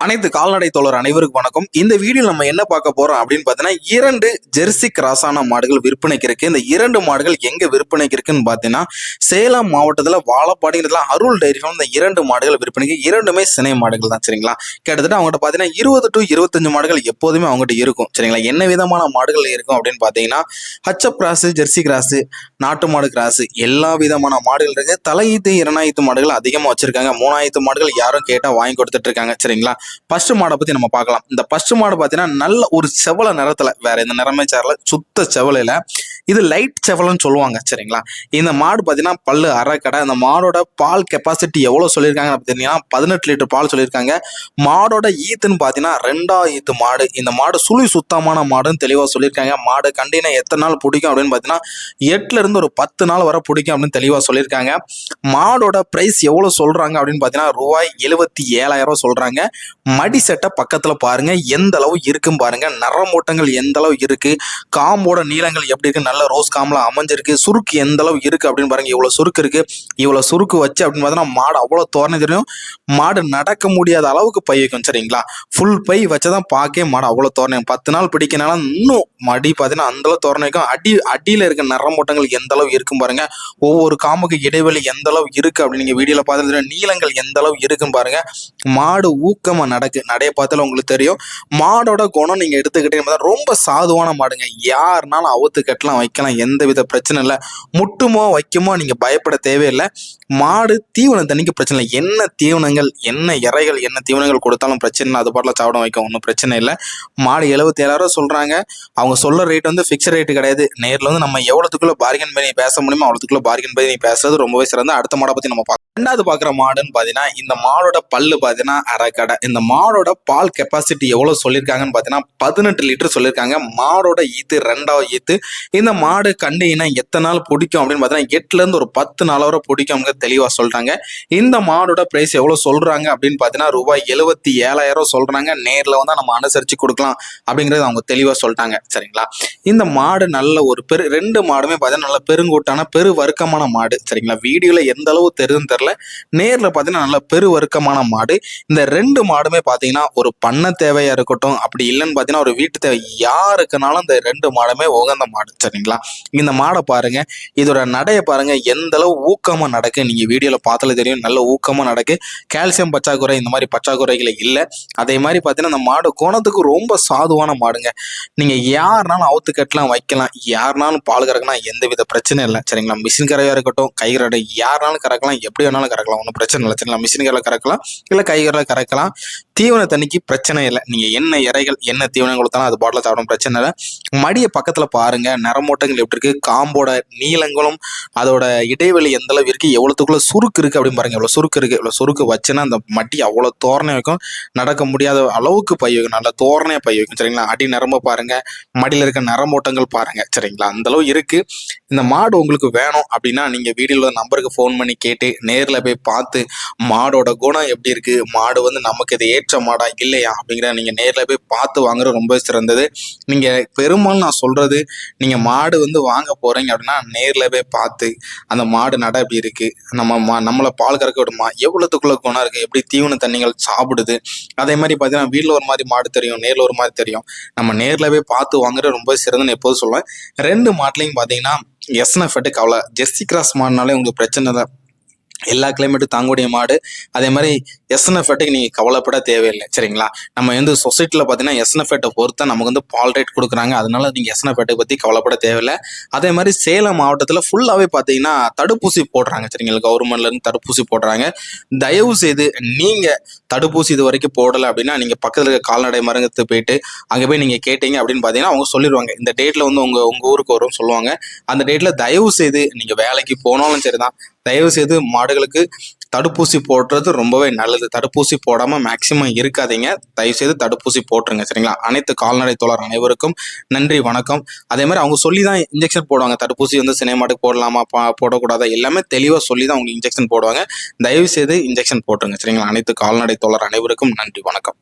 அனைத்து கால்நடை தோழர் அனைவருக்கும் வணக்கம். இந்த வீடியோ நம்ம என்ன பார்க்க போறோம் அப்படின்னு பார்த்தீங்கன்னா இரண்டு ஜெர்சி கிராஸான மாடுகள் விற்பனைக்கு இருக்கு. இந்த இரண்டு மாடுகள் எங்க விற்பனைக்கு இருக்குன்னு பார்த்தீங்கன்னா சேலம் மாவட்டத்தில் வாழப்பாடிங்கிறதுல அருள் டைரி இந்த இரண்டு மாடுகள் விற்பனைக்கு இரண்டுமே சினை மாடுகள் தான் சரிங்களா? கிட்டத்தட்ட அவங்ககிட்ட பார்த்தீங்கன்னா இருபது டு இருபத்தஞ்சு மாடுகள் எப்போதுமே அவங்ககிட்ட இருக்கும் சரிங்களா? என்ன விதமான மாடுகள் இருக்கும் அப்படின்னு பார்த்தீங்கன்னா ஹச்சப் கிராஸ் ஜெர்சி கிராஸ் நாட்டு மாடு கிராஸ் எல்லா விதமான மாடுகள் இருக்கு. தலையீத்து இரண்டாயிரத்து மாடுகள் அதிகமாக வச்சிருக்காங்க. மூணாயிரத்து மாடுகள் யாரும் கேட்டால் வாங்கி கொடுத்துட்டு இருக்காங்க சரிங்களா? ஃபர்ஸ்ட் மாடை பத்தி நம்ம பார்க்கலாம். இந்த ஃபர்ஸ்ட் மாடு பார்த்தீங்கன்னா நல்ல ஒரு செவல நிறத்துல வேற எந்த நிறமே சேரல சுத்த செவலையில இது லைட் செவலன்னு சொல்லுவாங்க சரிங்களா? இந்த மாடு பார்த்தீங்கன்னா பல்லு அரைக்கடை இந்த மாடோட பால் கெப்பாசிட்டி எவ்வளோ சொல்லியிருக்காங்க பார்த்தீங்கன்னா பதினெட்டு லிட்டர் பால் சொல்லியிருக்காங்க. மாடோட ஈத்துன்னு பார்த்தீங்கன்னா ரெண்டாவது ஈத்து மாடு. இந்த மாடு சுழி சுத்தமான மாடுன்னு தெளிவாக சொல்லியிருக்காங்க. மாடு கண்டினா எத்தனை நாள் பிடிக்கும் அப்படின்னு பார்த்தீங்கன்னா எட்டுலேருந்து ஒரு பத்து நாள் வரை பிடிக்கும் அப்படின்னு தெளிவாக சொல்லியிருக்காங்க. மாடோட ப்ரைஸ் எவ்வளோ சொல்றாங்க அப்படின்னு பார்த்தீங்கன்னா ரூபாய் எழுபத்தி ஏழாயிரம் சொல்கிறாங்க சொல்றாங்க. மடி செட்டை பக்கத்தில் பாருங்க எந்த அளவு இருக்குன்னு பாருங்க. நரமூட்டங்கள் எந்த அளவு இருக்கு? காம்போட நீளங்கள் எப்படி இருக்குன்னு நல்ல ரோஸ் காம்லாம் அமைஞ்சிருக்கு. சுருக்கு எந்த அளவு இருக்கு அப்படின்னு பாருங்க. இவ்வளவு சுருக்கு இருக்கு. இவ்வளவு சுருக்கு வச்சு அப்படின்னு பார்த்தீங்கன்னா மாடு அவ்வளோ தோரணை தெரியும். மாடு நடக்க முடியாத அளவுக்கு பை வைக்கும் சரிங்களா? ஃபுல் பை வச்சதான் பார்க்கவே மாடு அவ்வளோ தோரணை. பத்து நாள் பிடிக்கனால இன்னும் மடி பார்த்தீங்கன்னா அந்த அளவு தோரணை வைக்கும். அடி அடியில் இருக்க நரமூட்டங்கள் எந்த அளவு இருக்கும் பாருங்க. ஒவ்வொரு காம்புக்கு இடைவெளி எந்த அளவு இருக்கு அப்படின்னு நீங்க வீடியோல பார்த்துட்டு நீளங்கள் எந்த அளவு இருக்கும் பாருங்க. மாடு ஊக்கமா நடக்கு நடைய பார்த்தாலும் உங்களுக்கு தெரியும். மாடோட குணம் நீங்க எடுத்துக்கிட்டீங்கன்னா ரொம்ப சாதுவான மாடுங்க. யாருனாலும் அவுத்து கட்டலாம் வைக்கலாம். எந்த வித பிரச்சனை இல்லை. முட்டுமோ வைக்குமோ நீங்கள் பயப்பட தேவையில்லை. மாடு தீவனம் தண்ணிக்கு பிரச்சனை இல்லை. என்ன தீவனங்கள் என்ன இறைகள் என்ன தீவனங்கள் கொடுத்தாலும் பிரச்சனை இல்லை. அது பாட்டில் சாப்பிட வைக்கும். ஒன்றும் பிரச்சனை இல்லை. மாடு எழுபத்தி ஏழாயிரம் சொல்கிறாங்க அவங்க சொல்கிற ரேட் வந்து ஃபிக்ஸ் ரேட்டு கிடையாது. நேரில் வந்து நம்ம எவ்வளோத்துக்குள்ளே பார்கன் பண்ணி பேச முடியுமோ அவ்வளோத்துக்குள்ளே பார்கன் பண்ணி பேசுறது ரொம்பவே சிறந்த அடுத்த மாடை பற்றி நம்ம பார்க்கலாம். ரெண்டாவது பார்க்குற மாடுன்னு பார்த்தீங்கன்னா இந்த மாடோட பல்லு பார்த்தீங்கன்னா அரைக்கடை. இந்த மாடோட பால் கெப்பாசிட்டி எவ்வளோ சொல்லியிருக்காங்கன்னு பார்த்தீங்கன்னா பதினெட்டு லிட்டர் சொல்லியிருக்காங்க மாடோட ஈத்து ரெண்டாவது ஈத்து இந்த மாடு கண்டினா எத்தனை நாள் பிடிக்கும் அப்படின்னு பார்த்தீங்கன்னா எட்டுலேருந்து ஒரு பத்து நாள் வரை பிடிக்கும் அவங்க தெளிவாக சொல்கிறாங்க இந்த மாடோட ப்ரைஸ் எவ்வளோ சொல்கிறாங்க அப்படின்னு பார்த்தீங்கன்னா ரூபாய் எழுபத்தி ஏழாயிரம் சொல்கிறாங்க நேரில் வந்து நம்ம அனுசரித்து கொடுக்கலாம் அப்படிங்கிறது அவங்க தெளிவாக சொல்லிட்டாங்க. சரிங்களா? இந்த மாடு நல்ல ஒரு பெரு ரெண்டு மாடுமே பார்த்தீங்கன்னா நல்ல பெருங்கூட்டான பெரு வர்க்கமான மாடு. சரிங்களா? வீடியோவில் எந்த அளவு தெரியுதுன்னு பார்க்கல. நேரில் பார்த்தீங்கன்னா நல்ல பெரு வர்க்கமான மாடு. இந்த ரெண்டு மாடுமே பார்த்தீங்கன்னா ஒரு பண்ண தேவையா இருக்கட்டும் அப்படி இல்லைன்னு பார்த்தீங்கன்னா ஒரு வீட்டு தேவை யாருக்குனாலும் இந்த ரெண்டு மாடுமே உகந்த மாடு சரிங்களா? இந்த மாடை பாருங்க. இதோட நடைய பாருங்க. எந்த அளவு ஊக்கமா நடக்கு? நீங்க வீடியோவில் பார்த்தாலே தெரியும். நல்ல ஊக்கமா நடக்கு. கால்சியம் பச்சாக்குறை இந்த மாதிரி பச்சாக்குறைகளை இல்லை. அதே மாதிரி பார்த்தீங்கன்னா இந்த மாடு குணத்துக்கு ரொம்ப சாதுவான மாடுங்க. நீங்க யாருனாலும் அவுத்து கட்டலாம் வைக்கலாம். யாருனாலும் பால் கறக்கலாம் எந்த வித பிரச்சனையும் இல்லை. சரிங்களா? மிஷின் கரையாக இருக்கட்டும் கை கரை யாருனாலும் கறக்கலாம். எப்படி வேணாலும் கறக்கலாம் ஒன்றும் பிரச்சனை இல்லை. சரிங்களா மிஷின் கறக்கலாம் இல்லை கை கறக்கலாம். தீவன தண்ணிக்கு பிரச்சனை இல்லை. நீங்க என்ன இறைகள் என்ன தீவனம் கொடுத்தாலும் அது பாட்டில் சாப்பிடும் பிரச்சனை இல்லை. மடியை பக்கத்துல பாருங்க. நரமோட்டங்கள் எப்படி இருக்கு? காம்போட நீளங்களும் அதோட இடைவெளி எந்த அளவு இருக்கு? எவ்வளவுக்குள்ள சுருக்கு இருக்கு அப்படின்னு பாருங்க. எவ்வளவு சுருக்கு இருக்கு? இவ்வளவு சுருக்கு வச்சுன்னா அந்த மட்டி அவ்வளவு தோரணை வைக்கும் நடக்க முடியாத அளவுக்கு பை வைக்கும். நல்ல தோரணையாக பை வைக்கும். சரிங்களா? அடி நரம்ப பாருங்க. மடியில் இருக்க நரமோட்டங்கள் பாருங்க. சரிங்களா? அந்த அளவு இருக்கு. இந்த மாடு உங்களுக்கு வேணும் அப்படின்னா நீங்க வீடியோல நம்பருக்கு ஃபோன் பண்ணி கேட்டு நேரில் போய் பார்த்து மாடோட குணம் எப்படி இருக்கு? மாடு வந்து நமக்கு இதை ஏற்ற மாடா? இல்லையா? அப்படிங்கிற நீங்கள் நேரில் போய் பார்த்து வாங்குறது ரொம்ப சிறந்தது. நீங்கள் பெரும்பாலும் நான் சொல்கிறது நீங்கள் மாடு வந்து வாங்க போகிறீங்க அப்படின்னா நேரில் போய் பார்த்து அந்த மாடு நட எப்படி இருக்குது நம்ம மா நம்மளை பால் கறக்க விடுமா? எவ்வளோத்துக்குள்ள குணம் இருக்குது எப்படி தீவன தண்ணிகள் சாப்பிடுது? அதே மாதிரி பார்த்தீங்கன்னா வீட்டில் ஒரு மாதிரி மாடு தெரியும் நேரில் ஒரு மாதிரி தெரியும். நம்ம நேரில் போய் பார்த்து வாங்குறது ரொம்ப சிறந்ததுன்னு எப்போதும் சொல்லுவேன். ரெண்டு மாட்டிலையும் பார்த்தீங்கன்னா எஸ்என்எஃப் கவலை. ஜெஸ்டி கிராஸ் மாடினாலே உங்களுக்கு பிரச்சனை இல்லை. எல்லா கிளைமேட்டும் தாங்கக்கூடிய மாடு. அதே மாதிரி எஸ்என்எஃப்ட்டுக்கு நீங்கள் கவலைப்பட தேவையில்லை. சரிங்களா? நம்ம வந்து சொசைட்டியில் பார்த்தீங்கன்னா எஸ்என்எஃப்ட்டை பொறுத்த நமக்கு வந்து பால் ரேட் கொடுக்குறாங்க. அதனால நீங்கள் எஸ்என்எஃப்ட்டை பற்றி கவலைப்பட தேவையில்லை. அதே மாதிரி சேலம் மாவட்டத்தில் ஃபுல்லாகவே பார்த்தீங்கன்னா தடுப்பூசி போடுறாங்க. சரிங்களா? கவர்மெண்ட்லேருந்து தடுப்பூசி போடுறாங்க. தயவு செய்து நீங்கள் தடுப்பூசி இது வரைக்கும் போடலை அப்படின்னா நீங்கள் பக்கத்தில் இருக்க கால்நடை மருங்கத்து போயிட்டு அங்கே போய் நீங்கள் கேட்டீங்க அப்படின்னு பார்த்தீங்கன்னா அவங்க சொல்லிடுவாங்க. இந்த டேட்டில் வந்து உங்கள் உங்கள் ஊருக்கு வரும் சொல்லுவாங்க. அந்த டேட்டில் தயவு செய்து நீங்கள் வேலைக்கு போனாலும் சரி தான் தயவு செய்து மாடுகளுக்கு தடுப்பூசி போடுறது ரொம்பவே நல்லது. தடுப்பூசி போடாமல் மேக்சிமம் இருக்காதீங்க. தயவு செய்து தடுப்பூசி போட்டுருங்க சரிங்களா? அனைத்து கால்நடை தோழர் அனைவருக்கும் நன்றி வணக்கம். அதே மாதிரி அவங்க சொல்லி தான் இன்ஜெக்ஷன் போடுவாங்க. தடுப்பூசி வந்து சினிமாட்டுக்கு போடலாமா போடக்கூடாதா? எல்லாமே தெளிவாக சொல்லி தான் அவங்க இன்ஜெக்ஷன் போடுவாங்க. தயவு செய்து இன்ஜெக்ஷன் போட்டுருங்க சரிங்களா? அனைத்து கால்நடை தோழர் அனைவருக்கும் நன்றி வணக்கம்.